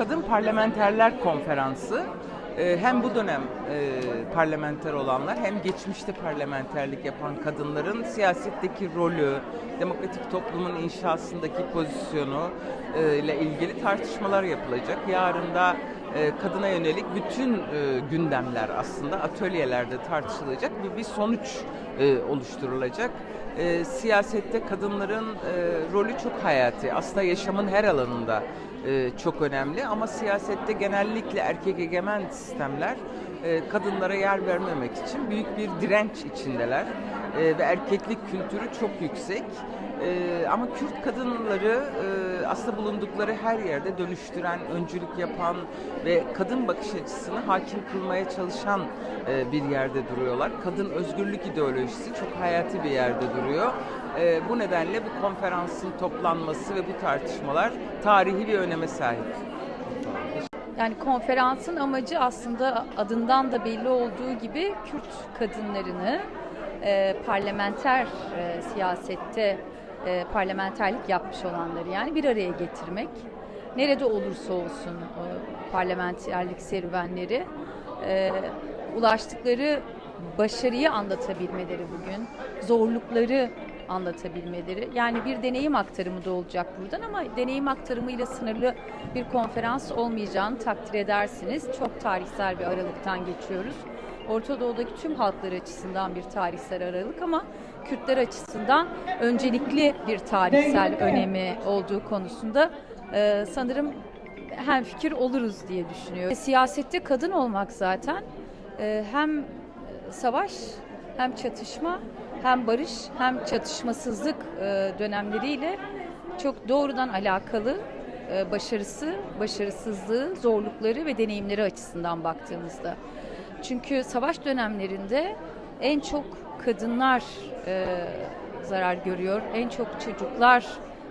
Kadın Parlamenterler Konferansı e, hem bu dönem e, parlamenter olanlar hem geçmişte parlamenterlik yapan kadınların siyasetteki rolü, demokratik toplumun inşasındaki pozisyonu e, ile ilgili tartışmalar yapılacak. Yarın da e, kadına yönelik bütün e, gündemler aslında atölyelerde tartışılacak ve bir sonuç e, oluşturulacak. Siyasette kadınların rolü çok hayati. Aslında yaşamın her alanında çok önemli ama siyasette genellikle erkek egemen sistemler kadınlara yer vermemek için büyük bir direnç içindeler E, ve erkeklik kültürü çok yüksek. E, ama Kürt kadınları e, aslında bulundukları her yerde dönüştüren, öncülük yapan ve kadın bakış açısını hakim kılmaya çalışan e, bir yerde duruyorlar. Kadın özgürlük ideolojisi çok hayati bir yerde duruyor. E, bu nedenle bu konferansın toplanması ve bu tartışmalar tarihi bir öneme sahip. Yani konferansın amacı aslında adından da belli olduğu gibi Kürt kadınlarını e, parlamenter e, siyasette e, parlamenterlik yapmış olanları yani bir araya getirmek. Nerede olursa olsun o parlamenterlik serüvenleri e, ulaştıkları başarıyı anlatabilmeleri bugün, zorlukları anlatabilmeleri. Yani bir deneyim aktarımı da olacak buradan ama deneyim aktarımıyla sınırlı bir konferans olmayacağını takdir edersiniz. Çok tarihsel bir aralıktan geçiyoruz. Orta Doğu'daki tüm halklar açısından bir tarihsel aralık ama Kürtler açısından öncelikli bir tarihsel önemi olduğu konusunda e, sanırım hem fikir oluruz diye düşünüyorum. Siyasette kadın olmak zaten e, hem savaş hem çatışma hem barış hem çatışmasızlık e, dönemleriyle çok doğrudan alakalı e, başarısı, başarısızlığı, zorlukları ve deneyimleri açısından baktığımızda. Çünkü savaş dönemlerinde en çok kadınlar e, zarar görüyor, en çok çocuklar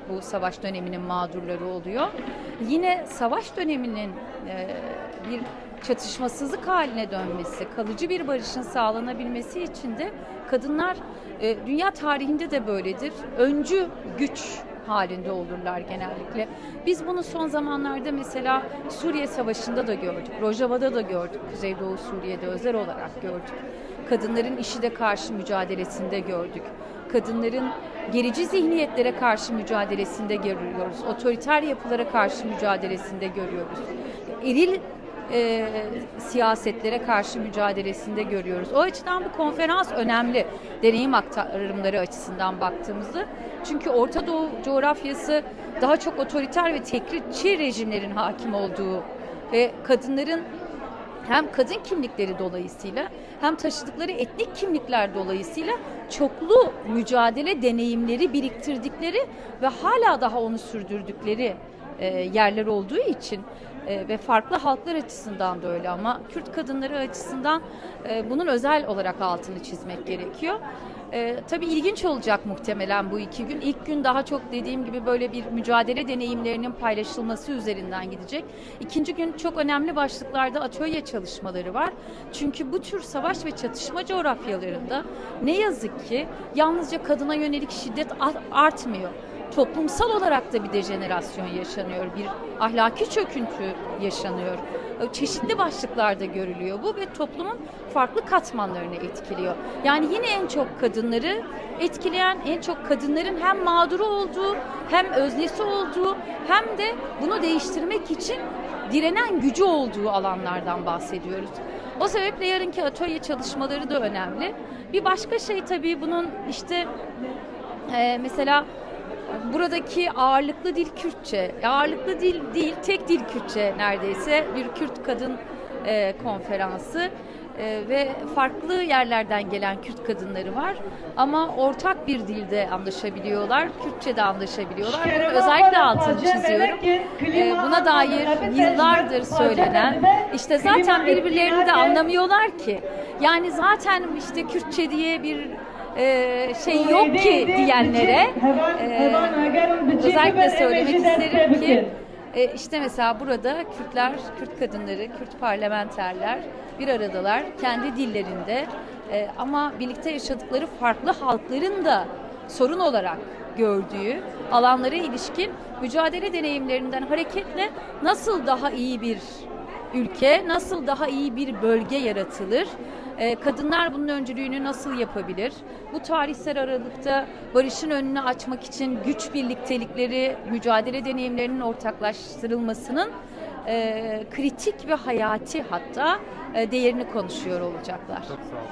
bu savaş döneminin mağdurları oluyor. Yine savaş döneminin e, bir çatışmasızlık haline dönmesi, kalıcı bir barışın sağlanabilmesi için de kadınlar e, dünya tarihinde de böyledir. Öncü güç halinde olurlar genellikle. Biz bunu son zamanlarda mesela Suriye Savaşı'nda da gördük. Rojava'da da gördük. Kuzeydoğu Suriye'de özel olarak gördük. Kadınların işide karşı mücadelesinde gördük. Kadınların gerici zihniyetlere karşı mücadelesinde görüyoruz. Otoriter yapılara karşı mücadelesinde görüyoruz. Eril e, siyasetlere karşı mücadelesinde görüyoruz. O açıdan bu konferans önemli deneyim aktarımları açısından baktığımızda. Çünkü Orta Doğu coğrafyası daha çok otoriter ve tekrarçı rejimlerin hakim olduğu ve kadınların hem kadın kimlikleri dolayısıyla hem taşıdıkları etnik kimlikler dolayısıyla çoklu mücadele deneyimleri biriktirdikleri ve hala daha onu sürdürdükleri yerler olduğu için e, ve farklı halklar açısından da öyle ama Kürt kadınları açısından e, bunun özel olarak altını çizmek gerekiyor. E, tabii ilginç olacak muhtemelen bu iki gün. İlk gün daha çok dediğim gibi böyle bir mücadele deneyimlerinin paylaşılması üzerinden gidecek. İkinci gün çok önemli başlıklarda atölye çalışmaları var. Çünkü bu tür savaş ve çatışma coğrafyalarında ne yazık ki yalnızca kadına yönelik şiddet artmıyor toplumsal olarak da bir dejenerasyon yaşanıyor, bir ahlaki çöküntü yaşanıyor. Çeşitli başlıklarda görülüyor bu ve toplumun farklı katmanlarını etkiliyor. Yani yine en çok kadınları etkileyen, en çok kadınların hem mağduru olduğu, hem öznesi olduğu, hem de bunu değiştirmek için direnen gücü olduğu alanlardan bahsediyoruz. O sebeple yarınki atölye çalışmaları da önemli. Bir başka şey tabii bunun işte e, mesela buradaki ağırlıklı dil Kürtçe. Ağırlıklı dil değil, tek dil Kürtçe neredeyse. Bir Kürt kadın e, konferansı e, ve farklı yerlerden gelen Kürt kadınları var. Ama ortak bir dilde anlaşabiliyorlar. Kürtçe'de anlaşabiliyorlar. Bunu özellikle altını çiziyorum. E, buna dair yıllardır söylenen, işte zaten birbirlerini de anlamıyorlar ki. Yani zaten işte Kürtçe diye bir e, şey yok ki diyenlere e, özellikle söylemek isterim ki e, işte mesela burada Kürtler, Kürt kadınları, Kürt parlamenterler bir aradalar kendi dillerinde e, ama birlikte yaşadıkları farklı halkların da sorun olarak gördüğü alanlara ilişkin mücadele deneyimlerinden hareketle nasıl daha iyi bir ülke, nasıl daha iyi bir bölge yaratılır? Ee, Kadınlar bunun öncülüğünü nasıl yapabilir? Bu tarihsel aralıkta barışın önünü açmak için güç birliktelikleri, mücadele deneyimlerinin ortaklaştırılmasının e, kritik ve hayati hatta e, değerini konuşuyor olacaklar.